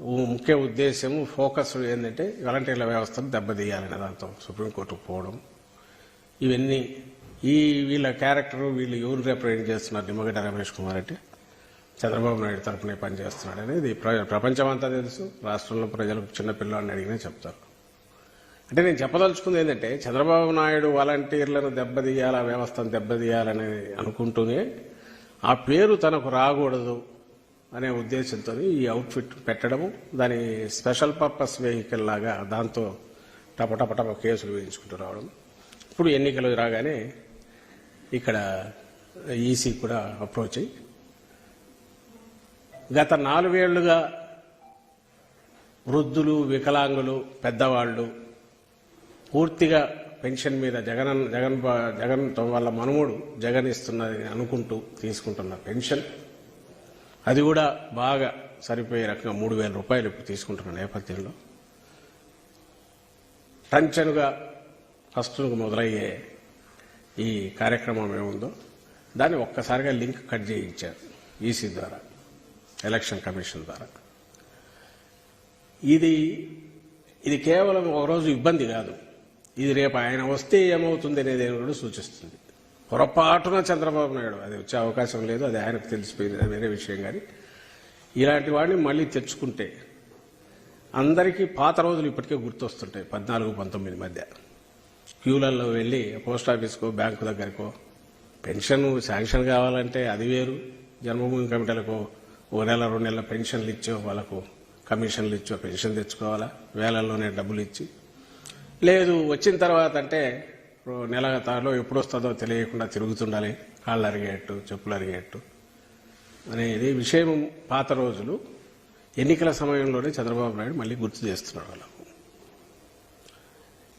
ముఖ్య ఉద్దేశం ఫోకస్ ఏంటంటే వాలంటీర్ల వ్యవస్థను దెబ్బతీయాలనే దాంతో సుప్రీంకోర్టుకు పోవడం. ఇవన్నీ ఈ వీళ్ళ క్యారెక్టర్ వీళ్ళు ఎవరు రిప్రజెంట్ చేస్తున్నారు? నిమ్మగడ్డ రమేష్ కుమార్ అంటే చంద్రబాబు నాయుడు తరపునే పనిచేస్తున్నాడు అనేది ప్ర- ప్రపంచమంతా తెలుసు. రాష్ట్రంలో ప్రజలకు చిన్న అడిగినా చెప్తారు. అంటే నేను చెప్పదలుచుకుంది ఏంటంటే చంద్రబాబు నాయుడు వాలంటీర్లను దెబ్బతీయాలా వ్యవస్థను దెబ్బతీయాలని అనుకుంటూనే ఆ పేరు తనకు రాకూడదు. అనే ఉద్దేశంతో ఈ అవుట్ఫిట్ పెట్టడము దాని స్పెషల్ పర్పస్ వెహికల్ లాగా దాంతో టపటపటప కేసులు వేయించుకుంటూ రావడం. ఇప్పుడు ఎన్నికలు రాగానే ఇక్కడ ఈసీ కూడా అప్రోచ్ అయ్యి గత నాలుగేళ్ళుగా వృద్ధులు వికలాంగులు పెద్దవాళ్ళు పూర్తిగా పెన్షన్ మీద జగన్ జగన్ జగన్ వాళ్ళ మనుముడు జగన్ ఇస్తున్నది అనుకుంటూ తీసుకుంటున్న పెన్షన్ అది కూడా బాగా సరిపోయే రకంగా మూడు వేల రూపాయలు ఇప్పుడు తీసుకుంటున్న నేపథ్యంలో టంచనుగా ఫస్ట్ మొదలయ్యే ఈ కార్యక్రమం ఏముందో దాన్ని ఒక్కసారిగా లింక్ కట్ చేయించారు ఈసీ ద్వారా ఎలక్షన్ కమిషన్ ద్వారా. ఇది ఇది కేవలం ఒకరోజు ఇబ్బంది కాదు. ఇది రేపు ఆయన వస్తే ఏమవుతుంది అనేది కూడా సూచిస్తుంది. పొరపాటున చంద్రబాబు నాయుడు అది వచ్చే అవకాశం లేదు అది ఆయనకు తెలిసిపోయింది అది వేరే విషయం కానీ. ఇలాంటి వాడిని మళ్ళీ తెచ్చుకుంటే అందరికీ పాత రోజులు ఇప్పటికే గుర్తొస్తుంటాయి పద్నాలుగు పంతొమ్మిది మధ్య. క్యూలలో వెళ్ళి పోస్ట్ ఆఫీస్కో బ్యాంకు దగ్గరకో పెన్షన్ శాంక్షన్ కావాలంటే అది వేరు. జన్మభూమి కమిటీలకు ఓ నెల రెండు నెలల పెన్షన్లు ఇచ్చో వాళ్ళకు కమిషన్లు ఇచ్చో పెన్షన్ తెచ్చుకోవాలా? వేలల్లోనే డబ్బులు ఇచ్చి. లేదు వచ్చిన తర్వాత అంటే నెల తాలో ఎప్పుడు వస్తుందో తెలియకుండా తిరుగుతుండాలి. కాళ్ళు అరిగేట్టు చెప్పులు అరిగేట్టు. అనేది విషయం పాత రోజులు ఎన్నికల సమయంలోనే చంద్రబాబు నాయుడు మళ్ళీ గుర్తు చేస్తున్నాడు వాళ్ళు